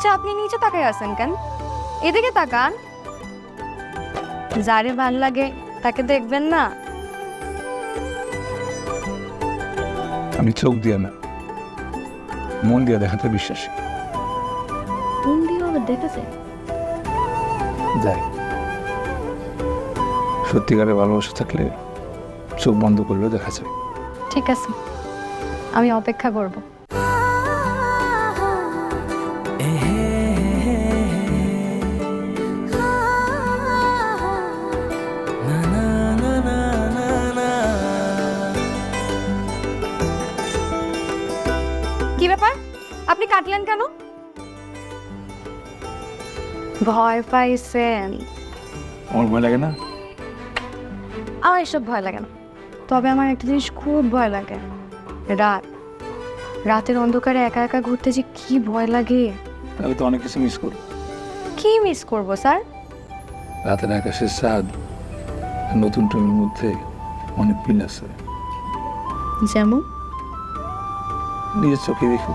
আচ্ছা আপনি নিচে তাকাই আছেন কেন? এদিকে তাকান। যারে ভালো লাগে তাকে দেখবেন না। আমি চোখ দিয়ে না মন দিয়ে দেখাতে বিশ্বাসী। কোন দিয়ে আবার দেখেছে? যাই। সত্যিকারের ভালোবাসা থাকলে চোখ বন্ধ করলেও দেখা যায়। ঠিক আছে আমি অপেক্ষা করব। কি ব্যাপার? আপনি কাটলেন কেন? ভয় পাইছেন। আমার ভয় লাগে না? আমার এসব ভয় লাগে না। তবে আমার একটা জিনিস খুব ভয় লাগে। রাত। রাতের অন্ধকারে একা একা ঘুরতে যে কি ভয় লাগে। তাহলে তো অনেক কিছু মিস করব কি মিস করব স্যার? রাতের আকাশের স্বাদ নতুন টুনের মধ্যে অনেক মিল আছে। যেমন? নিজের চোখে দেখো